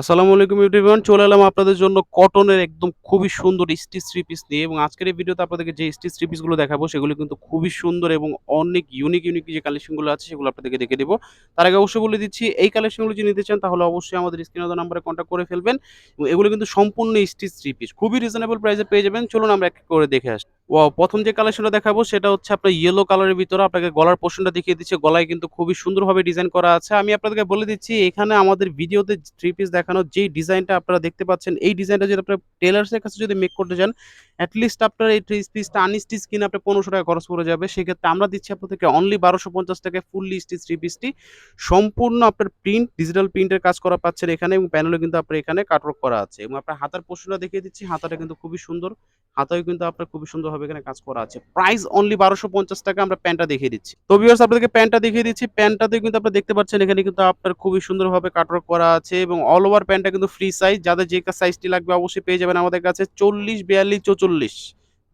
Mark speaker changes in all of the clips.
Speaker 1: আসসালামু আলাইকুম চলে এলাম আপনাদের জন্য কটনের একদম খুবই সুন্দর স্টিচ থ্রি পিস নিয়ে এবং আজকের এই ভিডিওতে আপনাদেরকে যে স্টিচ থ্রি পিসগুলো দেখাবো সেগুলো কিন্তু খুবই সুন্দর এবং অনেক ইউনিক ইউনিক যে কালেকশনগুলো আছে সেগুলো আপনাদেরকে দেখে দেবো। তার আগে অবশ্যই বলে দিচ্ছি, এই কালেকশনগুলো যদি নিতে চান তাহলে অবশ্যই আমাদের স্ক্রিনে নাম্বারে কন্ট্যাক্ট করে ফেলবেন এবং এগুলো কিন্তু সম্পূর্ণ স্টিচ থ্রি পিস, খুবই রিজনেবল প্রাইসে পেয়ে যাবেন। চলুন আমরা এক এক করে দেখে আসি। ও প্রথম যে কালেকশনটা দেখাবো সেটা হচ্ছে আপনার ইয়েলো কালারের ভিতরে আপনাকে গলার পোর্শনটা দেখিয়ে দিচ্ছে। গলায় কিন্তু খুবই সুন্দরভাবে ডিজাইন করা আছে। আমি আপনাদেরকে বলে দিচ্ছি, এখানে আমাদের ভিডিওতে থ্রি পিস দেখানোর যেই ডিজাইনটা আপনারা দেখতে পাচ্ছেন, এই ডিজাইনটা যদি আপনার টেলার্সের কাছে যদি মেক করতে চান অ্যাটলিস্ট আপনার এই পিসটা আনস্টিচ কিনে আপনার পনেরোশো টাকা খরচ পড়ে যাবে। সেক্ষেত্রে আমরা দিচ্ছি আপনাদেরকে অনলি বারোশো পঞ্চাশ টাকায় ফুললি স্টিচ থ্রি পিসটি সম্পূর্ণ আপনার প্রিন্ট ডিজিটাল প্রিন্টের কাজ করা পাচ্ছেন এখানে এবং প্যানেলও কিন্তু আপনার এখানে কাটওয়ার্ক করা আছে। এবং আপনার হাতার পশুটা দেখিয়ে দিচ্ছি, হাতাটা কিন্তু খুবই সুন্দর। হাতায় কিন্তু আপনার খুবই সুন্দরভাবে এখানে কাজ করা আছে। প্রাইস অনলি বারোশো পঞ্চাশ টাকা আমরা প্যান্টটা দেখিয়ে দিচ্ছি। তো ভিউয়ার্স আপনাদেরকে প্যান্টটা দেখিয়ে দিচ্ছি। প্যান্টটাতে কিন্তু আপনারা দেখতে পাচ্ছেন এখানে কিন্তু আপনার খুবই সুন্দরভাবে কাটওয়ার্ক করা আছে এবং অল ওভার প্যান্টটা কিন্তু ফ্রি সাইজ যাদের যে সাইজটি লাগবে অবশ্যই পেয়ে যাবেন আমাদের কাছে চল্লিশ, বিয়াল্লিশ, চৌচল্লিশ।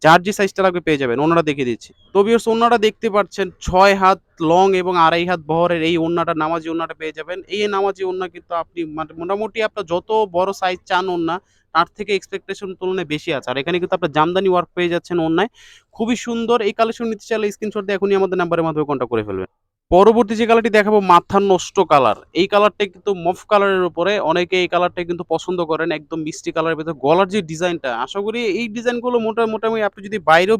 Speaker 1: যার যে সাইজটা লাগবে পেয়ে যাবেন, ওনারা দেখিয়ে দিচ্ছি। তো বিয়ার্স ওনারা দেখতে পাচ্ছেন ছয় হাত লং এবং আড়াই হাত বহরের এই ওনাটা নামাজি ওনাটা পেয়ে যাবেন। এই নামাজি ওনা কিন্তু আপনি মানে মোটামুটি আপনার যত বড় সাইজ চান ওনা তার থেকে এক্সপেকটেশন তুলনায় বেশি আছে। আর এখানে কিন্তু আপনার জামদানি ওয়ার্ক পেয়ে যাচ্ছেন অন্যায় খুবই সুন্দর। এই কালেকশন নিতে চাইলে স্ক্রিনশট দিয়ে এখনই আমাদের নাম্বারের মাধ্যমে কন্ট্যাক্ট করে ফেলবেন। পরবর্তী যে কালারটি দেখাবো, মাথা নষ্ট কালার এই কালারটা কিন্তু মফ কালারের উপরে, অনেকে এই কালারটা কিন্তু পছন্দ করেন, একদম মিষ্টি কালারের ভিতরে, গলার যে ডিজাইনটা আশা করি এই ডিজাইনগুলো মোটা, মোটামুটি আপনি যদি বাইরেও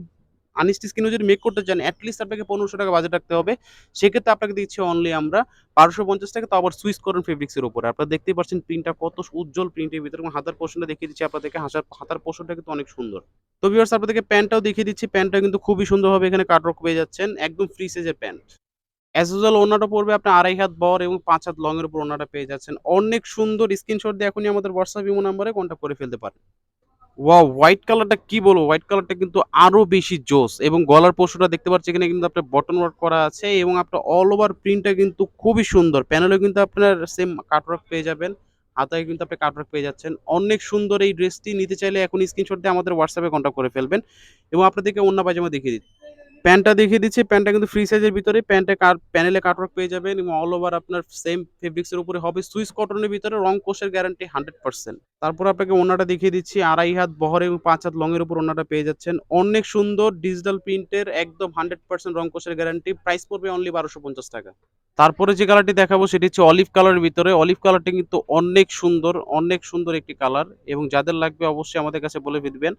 Speaker 1: আনস্টিচ কিনে যদি মেক করতে চান অ্যাটলিস্ট আপনাকে পনেরোশো টাকা বাজেট রাখতে হবে। সেক্ষেত্রে আপনাকে দিচ্ছি অনলি আমরা বারোশো পঞ্চাশ টাকা, তো আবার সুইচ করেন ফেব্রিক্সের উপরে। আপনারা দেখতেই পাচ্ছেন প্রিন্টটা কত উজ্জ্বল প্রিন্টের ভিতরে, এবং হাতার পোর্শনটা দেখিয়ে দিচ্ছি আপনাদেরকে, হাসার, হাতার পোর্শনটা কিন্তু অনেক সুন্দর। তো আপনাদেরকে প্যান্টটাও দেখিয়ে দিচ্ছি প্যান্টটা কিন্তু খুবই সুন্দরভাবে এখানে কাটরক পেয়ে যাচ্ছেন, একদম ফ্রি সাইজের প্যান্ট অ্যাজ ইউজুয়াল ওনাটা পড়বে আপনার আড়াই হাত বর এবং পাঁচ হাত লং এর উপর ওনাটা পেয়ে যাচ্ছেন। অনেক সুন্দর স্ক্রিনশট দিয়ে এখনই আমাদের হোয়াটসঅ্যাপ ইমো নাম্বারে কন্ট্যাক্ট করে ফেলতে পারেন। ওয়া হোয়াইট কালারটা কি বলব? হোয়াইট কালারটা কিন্তু আরও বেশি জোস এবং গলার পোর্শনটা দেখতে পাচ্ছি এখানে কিন্তু আপনার বটন ওয়ার্ক করা আছে এবং আপনার অল ওভার প্রিন্টটা কিন্তু খুবই সুন্দর। প্যানেলেও কিন্তু আপনার সেম কাটওয়ার্ক পেয়ে যাবেন হাতায় কিন্তু আপনি কাটওয়ার্ক পেয়ে যাচ্ছেন। অনেক সুন্দর এই ড্রেসটি নিতে চাইলে এখন স্ক্রিনশট দিয়ে আমাদের হোয়াটসঅ্যাপে কন্ট্যাক্ট করে ফেলবেন এবং আপনাদেরকে অন্য পায়জামা দেখিয়ে দিচ্ছি। প্যান্টটা দেখিয়ে দিচ্ছি, প্যান্টটা কিন্তু ফ্রি সাইজের ভিতরে, প্যান্টে কার প্যানেলে কাটওয়ার্ক পেয়ে যাবেন এবং অল ওভার আপনার সেম ফেব্রিক্সের উপরে হবে সুইস কটনের ভিতরে রং কোষের গ্যারান্টি হান্ড্রেড পার্সেন্ট তারপর আপনাকে ওনাটা দেখিয়ে দিচ্ছি, আড়াই হাত বহরে এবং পাঁচ হাত লংয়ের উপর ওনাটা পেয়ে যাচ্ছেন। অনেক সুন্দর ডিজিটাল প্রিন্টের একদম হান্ড্রেড পার্সেন্ট রং কোষের গ্যারান্টি প্রাইস পড়বে অনলি বারোশো পঞ্চাশ টাকা। তারপরে যে কালারটি দেখাবো সেটি হচ্ছে অলিভ কালারের ভিতরে। অলিভ কালারটি কিন্তু অনেক সুন্দর অনেক সুন্দর একটি কালার এবং যাদের লাগবে অবশ্যই আমাদের কাছে বলে দিবেন।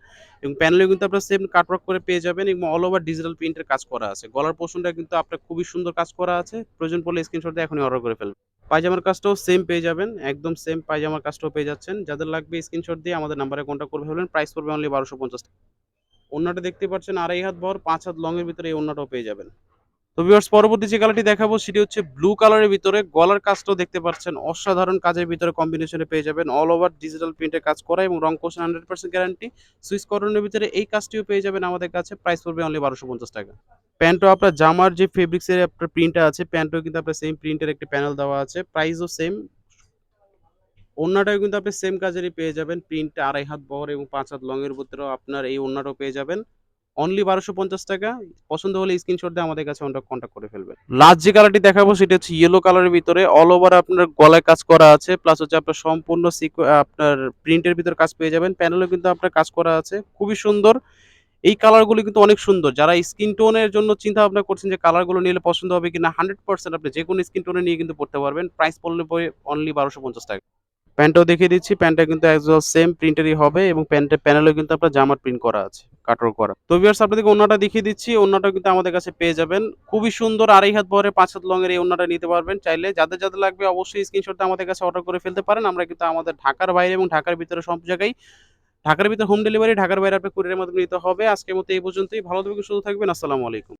Speaker 1: এবং প্যানেলে কিন্তু আপনার সেম কাটওয়ার্ক করে পেয়ে যাবেন এবং অল ওভার ডিজিটাল প্রিন্টের কাজ করা আছে। গলার পোর্শনটা কিন্তু আপনার খুবই সুন্দর কাজ করা আছে। প্রয়োজন পড়লে স্ক্রিনশট দিয়ে এখনই অর্ডার করে ফেলবেন। পায়জামার কাজটাও সেম পেয়ে যাবেন, একদম সেম পায়জামার কাজটাও পেয়ে যাচ্ছেন। যাদের লাগবে স্ক্রিনশট দিয়ে আমাদের নাম্বারে কন্ট্যাক্ট করে ফেলবেন প্রাইস পড়বে অনলি বারোশো পঞ্চাশ টাকা। অন্যটা দেখতে পাচ্ছেন, আড়াই হাত ভর পাঁচ হাত লং এর ভিতরে এই অন্যটাও পেয়ে যাবেন। তো ভিউয়ার্স পরবর্তী যে কালারটি দেখাবো সেটি হচ্ছে ব্লু কালারের ভিতরে। গলার কাজটাও দেখতে পাচ্ছেন, অসাধারণ কাজের ভিতরে কম্বিনেশনে পেয়ে যাবেন। অল ওভার ডিজিটাল প্রিন্টের কাজ করা এবং রং কোশন হান্ড্রেড পার্সেন্ট গ্যারান্টি সুইচ করণের ভিতরে এই কাজটিও পেয়ে যাবেন আমাদের কাছে প্রাইস পড়বে অনলি বারোশো পঞ্চাশ টাকা। প্যান্টও আপনার জামার যে ফেব্রিক্সের আপনার প্রিন্টটা আছে প্যান্টও কিন্তু আপনার সেম প্রিন্টের একটি প্যানেল দেওয়া আছে। প্রাইসও সেম ওন্নাটাও কিন্তু আপনি সেম কাজেরই পেয়ে যাবেন। প্রিন্টটা আড়াই হাত বহর এবং পাঁচ হাত লংয়ের ভিতরেও আপনার এই ওন্নাটাও পেয়ে যাবেন। অনলি বারোশো পঞ্চাশ টাকা। পছন্দ হলে স্ক্রিনশট দিয়ে আমাদের কাছে কন্ট্যাক্ট করে ফেলবেন। লাস্ট যে কালারটি দেখাবো, সেটা হচ্ছে ইয়েলো কালারের ভিতরে অল ওভার আপনার গলায় কাজ করা আছে প্লাস হচ্ছে আপনার সম্পূর্ণ আপনার প্রিন্টের ভিতর কাজ পেয়ে যাবেন। প্যানেলও কিন্তু আপনার কাজ করা আছে। খুবই সুন্দর। এই কালারগুলো কিন্তু অনেক সুন্দর। যারা স্কিন টোনের জন্য চিন্তা ভাবনা করছেন যে কালারগুলো নিলে পছন্দ হবে কিনা হান্ড্রেড পার্সেন্ট আপনি যে কোনো স্কিন টোনে নিয়ে কিন্তু পড়তে পারবেন। প্রাইস পড়লে অনলি বারোশো পঞ্চাশ টাকা। প্যান্টটাও দেখিয়ে দিচ্ছি, প্যান্টটা কিন্তু একদম সেম প্রিন্টেরই হবে এবং প্যান্টের প্যানেলেও কিন্তু আপনার জামার প্রিন্ট করা আছে কাটর করা। তো ভিউয়ার্স আপনাদেরকে ওন্নাটা দেখিয়ে দিচ্ছি ওন্নাটা কিন্তু আমাদের কাছে পেয়ে যাবেন। খুবই সুন্দর আড়াই হাত ভরে পাঁচ হাত লং এর এই ওন্নাটা নিতে পারবেন। চাইলে যাদের যাদের লাগবে অবশ্যই স্ক্রিনশটটা আমাদের কাছে অর্ডার করে ফেলতে পারেন। আমরা কিন্তু আমাদের ঢাকার বাইরে এবং ঢাকার ভিতরে সব জায়গায়, ঢাকার ভিতরে হোম ডেলিভারি ঢাকার বাইরে আপনার কুরিয়ারের মাধ্যমে নিতে হবে। আজকের মতো এই পর্যন্তই। ভালো থাকবেন, সুস্থ থাকবেন। আসসালামু আলাইকুম।